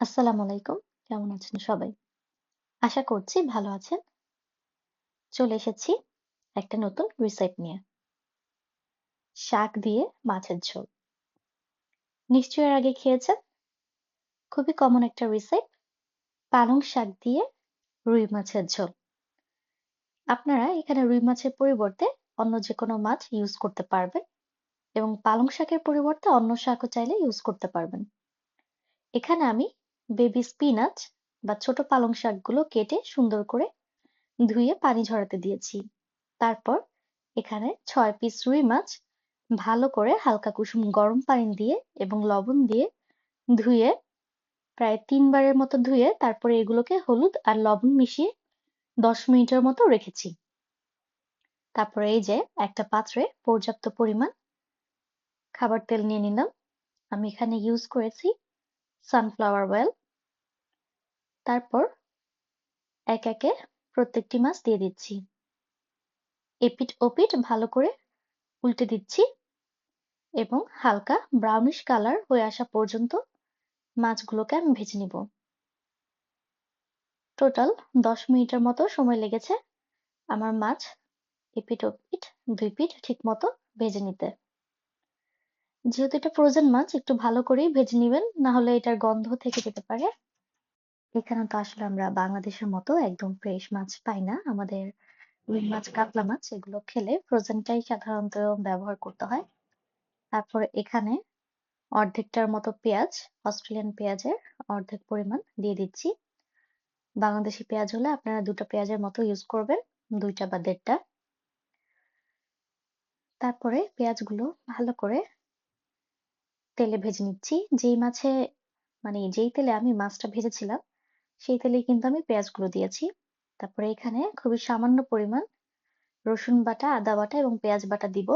আসসালামু আলাইকুম। কেমন আছেন সবাই? আশা করছি ভালো আছেন। চলে এসেছি একটা নতুন রেসিপি নিয়ে। শাক দিয়ে মাছের ঝোল। নিশ্চয় এর আগে খেয়েছেন? খুবই কমন একটা রেসিপি পালং শাক দিয়ে রুই মাছের ঝোল। আপনারা এখানে রুই মাছের পরিবর্তে অন্য যেকোনো মাছ ইউজ করতে পারবেন এবং পালং শাকের পরিবর্তে অন্য শাকও চাইলে ইউজ করতে পারবেন। এখানে আমি বেবি স্পিনাচ বা ছোট পালং শাকগুলো কেটে সুন্দর করে ধুয়ে পানি ঝরাতে দিয়েছি। তারপর এখানে ছয় পিস রুই মাছ ভালো করে হালকা কুসুম গরম পানি দিয়ে এবং লবণ দিয়ে ধুয়ে প্রায় তিনবারের মতো ধুয়ে তারপরে এগুলোকে হলুদ আর লবণ মিশিয়ে দশ মিনিটের মতো রেখেছি। তারপরে এই যে একটা পাত্রে পর্যাপ্ত পরিমাণ খাবার তেল নিয়ে নিলাম। আমি এখানে ইউজ করেছি সানফ্লাওয়ার অয়েল তারপর এক একে প্রত্যেকটি মাছ দিয়ে দিচ্ছি। এপিট ওপিট ভালো করে উল্টে দিচ্ছি এবং হালকা ব্রাউনিশ কালার হয়ে আসা পর্যন্ত মাছগুলোকে আমি ভেজে নিব। টোটাল দশ মিনিটের মতো সময় লেগেছে আমার মাছ এপিট ওপিট দুই পিঠ ঠিক মতো ভেজে নিতে। যেহেতু এটা ফ্রোজেন মাছ, একটু ভালো করেই ভেজে নিবেন না হলে এটার গন্ধ থেকে যেতে পারে। এখানে তো আসলে আমরা বাংলাদেশের মতো একদম ফ্রেশ মাছ পাই না। আমাদের রুই মাছ, কাতলা মাছ এগুলো খেলে ফ্রোজেনটাই সাধারণত ব্যবহার করতে হয়। তারপর এখানে অর্ধেকটার মতো পেঁয়াজ অস্ট্রেলিয়ান পেঁয়াজের অর্ধেক পরিমাণ দিয়ে দিচ্ছি। বাংলাদেশি পেঁয়াজ হলে আপনারা দুটো পেঁয়াজের মতো ইউজ করবেন, দুইটা বা দেড়টা। তারপরে পেঁয়াজগুলো ভালো করে তেলে ভেজে নিচ্ছি। যেই মাছে মানে যেই তেলে আমি মাছটা ভেজেছিলাম সেই তেলেই কিন্তু আমি পেঁয়াজগুলো দিয়েছি। তারপরে এখানে খুবই সামান্য পরিমাণ রসুন বাটা, আদা বাটা এবং পেঁয়াজ বাটা দিব।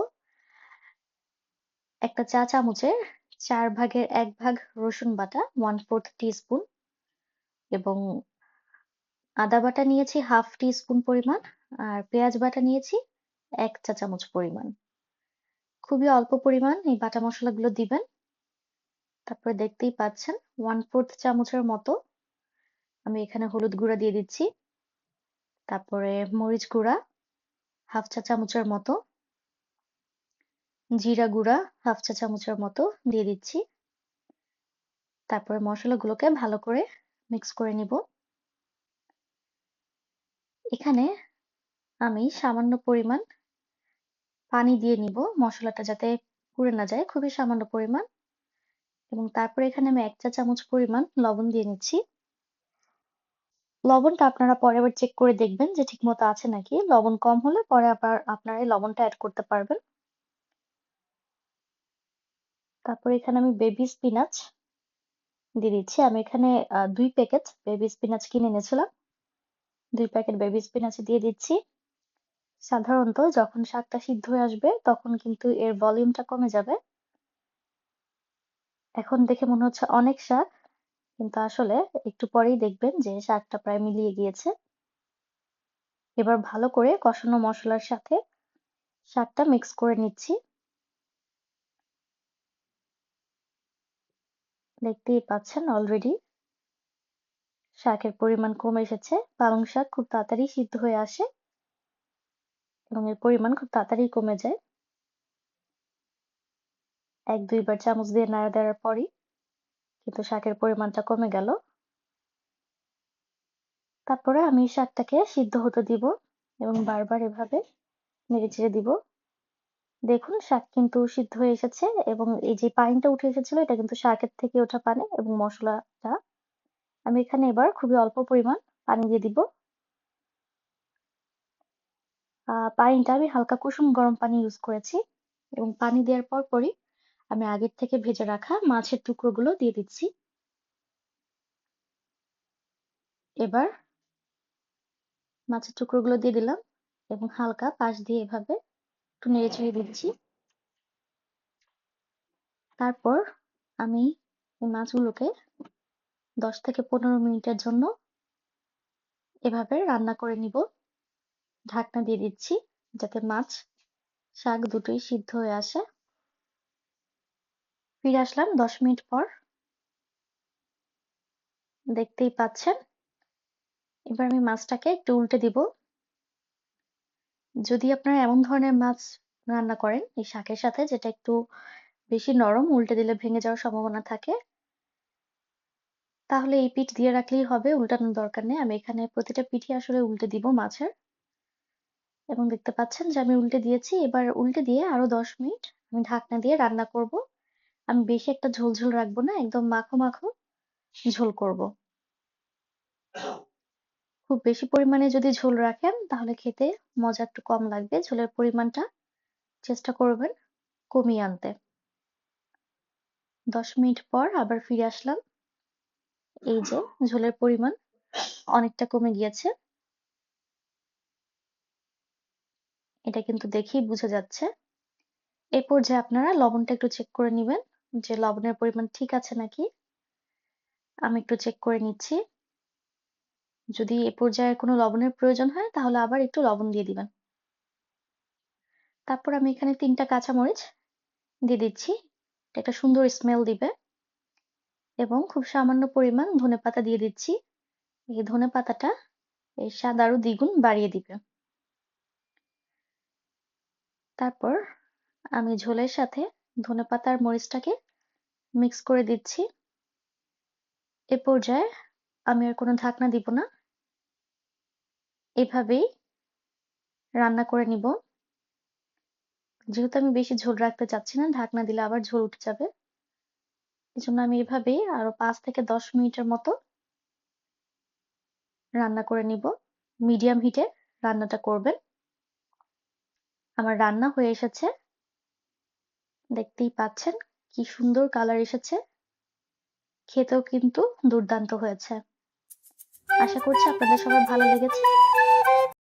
একটা চা চামচের চার ভাগের এক ভাগ রসুন বাটা ওয়ান ফোর্থ টিস্পুন এবং আদা বাটা নিয়েছি হাফ টি স্পুন পরিমাণ আর পেঁয়াজ বাটা নিয়েছি এক চা চামচ পরিমাণ। খুবই অল্প পরিমাণ এই বাটা মশলাগুলো দিবেন। তারপরে দেখতেই পাচ্ছেন ওয়ান ফোর্থ চামচের মতো আমি এখানে হলুদ গুঁড়া দিয়ে দিচ্ছি। তারপরে মরিচ গুঁড়া, হাফ চা চামচের মতো। জিরা গুঁড়া, হাফ চা চামচের মতো দিয়ে দিচ্ছি। তারপরে মশলাগুলোকে ভালো করে মিক্স করে নিব। এখানে আমি সামান্য পরিমাণ পানি দিয়ে নিব। মশলাটা যাতে পুড়ে না যায়, খুবই সামান্য পরিমাণ। এবং তারপরে এখানে আমি এক চা চামচ পরিমাণ লবণ দিয়ে নিচ্ছি। লবণটা আপনারা পরে আবার চেক করে দেখবেন যে ঠিকমতো আছে নাকি। লবণ কম হলে পরে আবার আপনারা এই লবণটা অ্যাড করতে পারবেন। তারপর এখানে আমি বেবি স্পিনাচ দিয়ে দিচ্ছি। আমি এখানে দুই প্যাকেট বেবি স্পিনাচ কিনে এনেছিলাম। দুই প্যাকেট বেবি স্পিনাচ দিয়ে দিচ্ছি। সাধারণত যখন শাকটা সিদ্ধ হয়ে আসবে তখন কিন্তু এর ভলিউমটা কমে যাবে। এখন দেখে মনে হচ্ছে অনেক শাক কিন্তু আসলে একটু পরেই দেখবেন যে শাকটা প্রায় মিলিয়ে গিয়েছে। এবার ভালো করে কষানো মশলার সাথে শাকটা মিক্স করে নিচ্ছি। দেখতেই পাচ্ছেন অলরেডি শাকের পরিমাণ কমে এসেছে। পালং শাক খুব তাড়াতাড়ি সিদ্ধ হয়ে আসে এবং এর পরিমাণ খুব তাড়াতাড়ি কমে যায়। এক দুইবার চামচ দিয়ে নাড়া দেওয়ার পরই কিন্তু শাকের পরিমাণটা কমে গেল। তারপরে আমি শাকটাকে সিদ্ধ হতে দিব এবং বারবার এভাবে নেড়ে চেড়ে দিব। দেখুন, শাক কিন্তু সিদ্ধ হয়ে এসেছে এবং এই যে পানিটা উঠে এসেছিল, এটা কিন্তু শাকের থেকে ওঠা পানি এবং মশলাটা। আমি এখানে এবার খুবই অল্প পরিমাণ পানি দিয়ে দিব। পানিটা আমি হালকা কুসুম গরম পানি ইউজ করেছি এবং পানি দেওয়ার পর পরই আমি আগের থেকে ভেজে রাখা মাছের টুকরোগুলো দিয়ে দিচ্ছি। এবার মাছের টুকরোগুলো দিয়ে দিলাম এবং হালকা পাশ দিয়ে এভাবে একটু নেড়ে চেড়ে দিচ্ছি। তারপর আমি এই মাছগুলোকে দশ থেকে পনেরো মিনিটের জন্য এভাবে রান্না করে নিব। ঢাকনা দিয়ে দিচ্ছি যাতে মাছ শাক দুটোই সিদ্ধ হয়ে আসে। ফিরে আসলাম দশ মিনিট পর। দেখতেই পাচ্ছেন, এবার আমি মাছটাকে একটু উল্টে দিব। যদি আপনারা এমন ধরনের মাছ রান্না করেন, এই শাকের সাথে যেটা একটু বেশি নরম, উল্টে দিলে ভেঙে যাওয়ার সম্ভাবনা থাকে, তাহলে এই পিঠ দিয়ে রাখলেই হবে, উল্টানোর দরকার নেই। আমি এখানে প্রতিটা পিঠই আসলে উল্টে দিব মাছের। এবং দেখতে পাচ্ছেন যে আমি উল্টে দিয়েছি। এবার উল্টে দিয়ে আরও দশ মিনিট আমি ঢাকনা দিয়ে রান্না করব। আমি বেশি একটা ঝোল ঝোল রাখব না, একদম মাখো মাখো ঝোল করব। খুব বেশি পরিমাণে যদি ঝোল রাখেন, তাহলে খেতে মজা একটু কম লাগবে। ঝোলের পরিমাণটা চেষ্টা করবেন কমিয়ে আনতে। দশ মিনিট পর আবার ফিরে আসলাম। এই যে ঝোলের পরিমাণ অনেকটা কমে গিয়েছে। এটা কিন্তু দেখেই বোঝা যাচ্ছে। এ পর্যায়ে আপনারা লবণটা একটু চেক করে নেবেন। যে লবণের পরিমাণ ঠিক আছে নাকি, আমি একটু চেক করে নিচ্ছি। যদি এ পর্যায়ে কোনো লবণের প্রয়োজন হয়, তাহলে আবার একটু লবণ দিয়ে দিবেন। তারপর আমি এখানে তিনটা কাঁচামরিচ দিয়ে দিচ্ছি। একটা সুন্দর স্মেল দিবে। এবং খুব সামান্য পরিমাণ ধনেপাতা দিয়ে দিচ্ছি। এই ধনেপাতাটা এর স্বাদ আরও দ্বিগুণ বাড়িয়ে দিবে। তারপর আমি ঝোলের সাথে ধনেপাতার মরিচটাকে মিক্স করে দিচ্ছি। এ পর্যায়ে আমি আর কোনো ঢাকনা দিব না। এভাবেই রান্না করে নিব। যেহেতু আমি বেশি ঝোল রাখতে চাচ্ছি না, ঢাকনা দিলে আবার ঝোল উঠে যাবে। এজন্য আমি এভাবেই আরও পাঁচ থেকে দশ মিনিটের মতো রান্না করে নিব। মিডিয়াম হিটে রান্নাটা করবেন। আমার রান্না হয়ে এসেছে। দেখতেই পাচ্ছেন কি সুন্দর কালার এসেছে। খেতেও কিন্তু দুর্দান্ত হয়েছে। আশা করছি আপনাদের সবার ভালো লেগেছে।